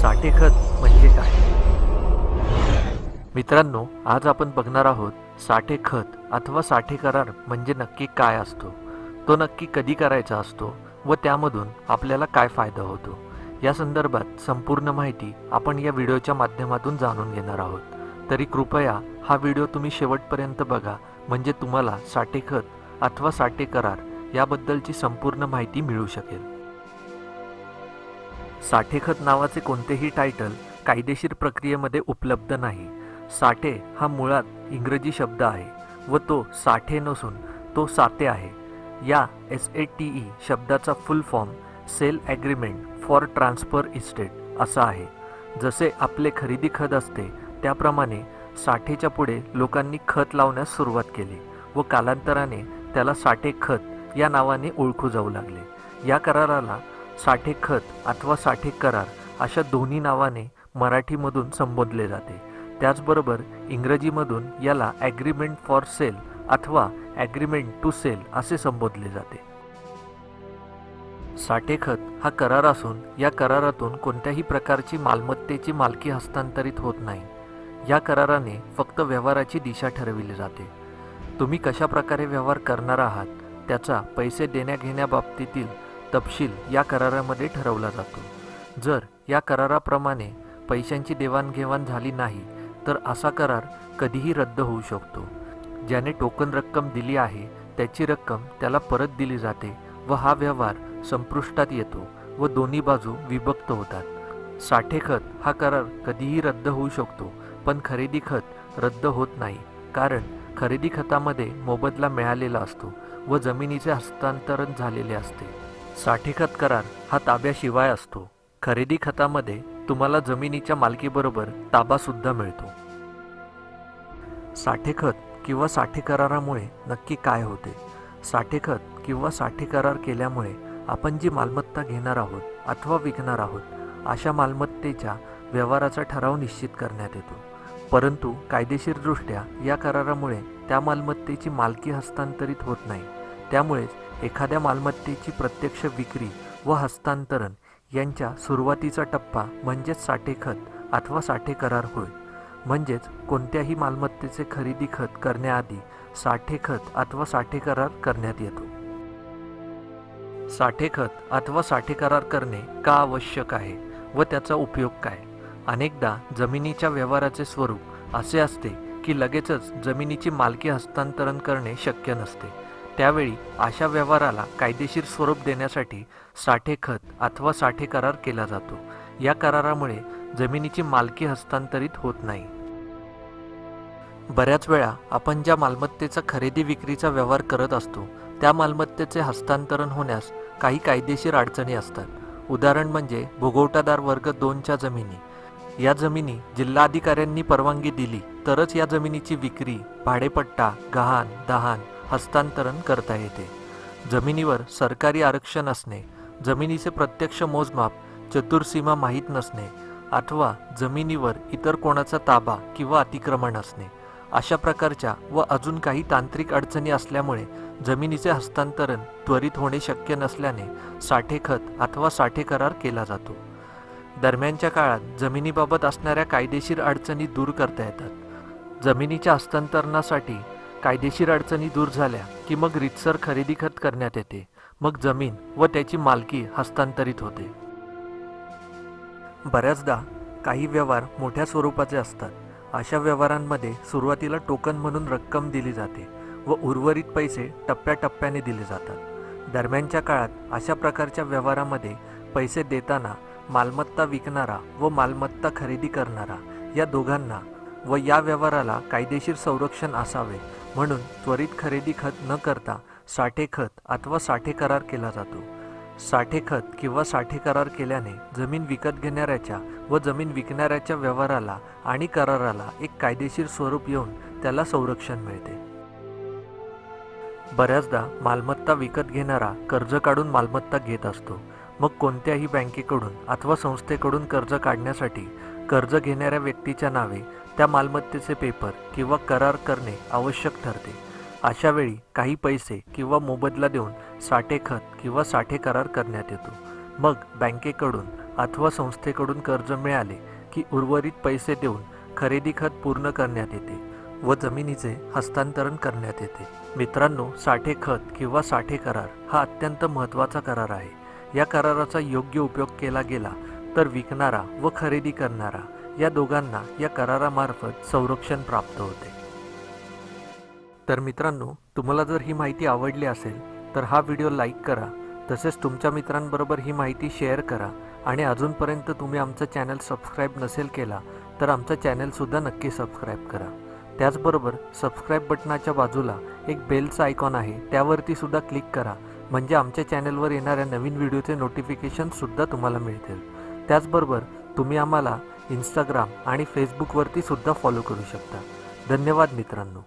साठेखत म्हणजे काय? मित्रांनो आज आपण बघणार आहोत साठे खत अथवा साठे करार म्हणजे नक्की काय असतो? तो नक्की कधी करायचा असतो व त्यामधून आपल्याला काय फायदा होतो? या संदर्भात संपूर्ण माहिती आपण या व्हिडिओच्या माध्यमातून जाणून घेणार आहोत. तरी कृपया हा व्हिडिओ तुम्ही शेवटपर्यंत बघा म्हणजे तुम्हाला साठे खत अथवा साठे करार याबद्दलची संपूर्ण माहिती मिळू शकेल. साठेखत नावाचे कोणतेही टायटल कायदेशीर प्रक्रियेमध्ये उपलब्ध नाही. साठे हा मुळात इंग्रजी शब्द आहे व तो साठे नसून तो साते आहे. या एस ए टी ई शब्दाचा full form sale agreement for transfer estate असा आहे. जसे आपले खरेदी खत असते त्याप्रमाणे साठेच्या पुढे लोकांनी खत लावण्यास सुरुवात केली व कालांतराने त्याला साठे खत या नावाने ओळखू जाऊ लागले. या कराराला साठे खत अथवा साठे करार अशा दोन्ही नावाने मराठीमधून संबोधले जाते. त्याचबरोबर इंग्रजीमधून याला ॲग्रीमेंट फॉर सेल अथवा ॲग्रीमेंट टू सेल असे संबोधले जाते. साठेखत हा करार असून या करारातून कोणत्याही प्रकारची मालमत्तेची मालकी हस्तांतरित होत नाही. या कराराने फक्त व्यवहाराची दिशा ठरविली जाते. तुम्ही कशा प्रकारे व्यवहार करणार आहात? त्याचा पैसे देण्याघेण्याबाबतीतील तपशील या करारामध्ये ठरवला जातो. जर या कराराप्रमाणे पैशांची देवाणघेवाण झाली नाही तर असा करार कधीही रद्द होऊ शकतो. ज्याने टोकन रक्कम दिली आहे त्याची रक्कम त्याला परत दिली जाते व हा व्यवहार संपुष्टात येतो व दोन्ही बाजू विभक्त होतात. साठे खत हा करार कधीही रद्द होऊ शकतो पण खरेदी खत रद्द होत नाही कारण खरेदी खतामध्ये मोबदला मिळालेला असतो व जमिनीचे हस्तांतरण झालेले असते. साठेखत करार हा ताब्याशिवाय असतो. खरेदी खतामध्ये तुम्हाला जमिनीच्या मालकीबरोबर ताबा सुद्धा मिळतो. साठेखत किंवा साठे करारामुळे नक्की काय होते? साठेखत किंवा साठे करार केल्यामुळे आपण जी मालमत्ता घेणार आहोत अथवा विकणार आहोत अशा मालमत्तेच्या व्यवहाराचा ठराव निश्चित करण्यात येतो. परंतु कायदेशीरदृष्ट्या या करारामुळे त्या मालमत्तेची मालकी हस्तांतरित होत नाही. त्यामुळेच एखाद्या मालमत्तेची प्रत्यक्ष विक्री व हस्तांतरण यांच्या सुरुवातीचा टप्पा म्हणजेच साठेखत अथवा साठे करार होय. म्हणजेच कोणत्याही मालमत्तेचे खरेदी खत करण्याआधी साठेखत अथवा साठे करार करण्यात येतो. साठेखत अथवा साठे करार करणे का आवश्यक आहे व त्याचा उपयोग काय? अनेकदा जमिनीच्या व्यवहाराचे स्वरूप असे असते की लगेचच जमिनीची मालकी हस्तांतरण करणे शक्य नसते. त्यावेळी अशा व्यवहाराला कायदेशीर स्वरूप देण्यासाठी साठे खत अथवा साठे करार केला जातो. या करारामुळे जमिनीची मालकी हस्तांतरित होत नाही. बऱ्याच वेळा आपण ज्या मालमत्तेचा खरेदी विक्रीचा व्यवहार करत असतो त्या मालमत्तेचे हस्तांतरण होण्यास काही कायदेशीर अडचणी असतात. उदाहरण म्हणजे भोगवटादार वर्ग दोनच्या जमिनी. या जमिनी जिल्हाधिकाऱ्यांनी परवानगी दिली तरच या जमिनीची विक्री भाडेपट्टा गहाण दहान हस्तांतरण करता येते. जमिनीवर सरकारी आरक्षण असणे जमिनीचे प्रत्यक्ष मोजमाप चतुर्सीमा माहीत नसणे अथवा जमिनीवर इतर कोणाचा ताबा किंवा अतिक्रमण असणे अशा प्रकारच्या व अजून काही तांत्रिक अडचणी असल्यामुळे जमिनीचे हस्तांतरण त्वरित होणे शक्य नसल्याने साठेखत अथवा साठे करार केला जातो. दरम्यानच्या काळात जमिनीबाबत असणाऱ्या कायदेशीर अडचणी दूर करता येतात. जमिनीच्या हस्तांतरणासाठी कायदेशीर अडचणी दूर झाल्या की मग रितसर खरेदी खत करण्यात येते. मग जमीन व त्याची मालकी हस्तांतरित होते. बऱ्याचदा काही व्यवहार मोठ्या स्वरूपाचे असतात. अशा व्यवहारांमध्ये सुरुवातीला टोकन म्हणून रक्कम दिली जाते व उर्वरित पैसे टप्प्याटप्प्याने दिले जातात. दरम्यानच्या काळात अशा प्रकारच्या व्यवहारामध्ये पैसे देताना मालमत्ता विकणारा व मालमत्ता खरेदी करणारा या दोघांना व या व्यवहाराला कायदेशीर संरक्षण असावे म्हणून त्वरित खरेदी खत न करता साठे खत अथवा साठे करार केला जातो. साठे खत किंवा साठे करार केल्याने जमीन विकत घेणाऱ्याच्या व जमीन विकणाऱ्याच्या व्यवहाराला आणि कराराला एक कायदेशीर स्वरूप येऊन त्याला संरक्षण मिळते. बऱ्याचदा मालमत्ता विकत घेणारा कर्ज काढून मालमत्ता घेत असतो. मग कोणत्याही बँकेकडून अथवा संस्थेकडून कर्ज काढण्यासाठी कर्ज घेणाऱ्या व्यक्तीच्या नावे त्या मालमत्तेचे पेपर किंवा करार करणे आवश्यक ठरते. अशा वेळी काही पैसे किंवा मोबदला देऊन साठे खत किंवा साठे करार करण्यात येतो. मग बँकेकडून अथवा संस्थेकडून कर्ज मिळाले की उर्वरित पैसे देऊन खरेदी खत पूर्ण करण्यात येते व जमिनीचे हस्तांतरण करण्यात येते. मित्रांनो साठे खत किंवा साठे करार हा अत्यंत महत्त्वाचा करार आहे. या कराराचा योग्य उपयोग केला गेला तर विकणारा व खरेदी करणारा या दोघांना या करारामार्फत संरक्षण प्राप्त होते. तर मित्रांनो तुम्हाला जर ही माहिती आवडली असेल तर हा व्हिडिओ लाईक करा तसेच तुमच्या मित्रांबरोबर ही माहिती शेअर करा आणि अजूनपर्यंत तुम्ही आमचं चॅनल सबस्क्राईब नसेल केला तर आमचं चॅनलसुद्धा नक्की सबस्क्राईब करा. त्याचबरोबर सबस्क्राईब बटनाच्या बाजूला एक बेलचा आयकॉन आहे त्यावरती सुद्धा क्लिक करा म्हणजे आमच्या चॅनलवर येणाऱ्या नवीन व्हिडिओचे नोटिफिकेशनसुद्धा तुम्हाला मिळतील. त्याचबरोबर तुम्ही आम्हाला इंस्टाग्राम आणि फेसबुकवरती सुद्धा फॉलो करू शकता. धन्यवाद मित्रांनो.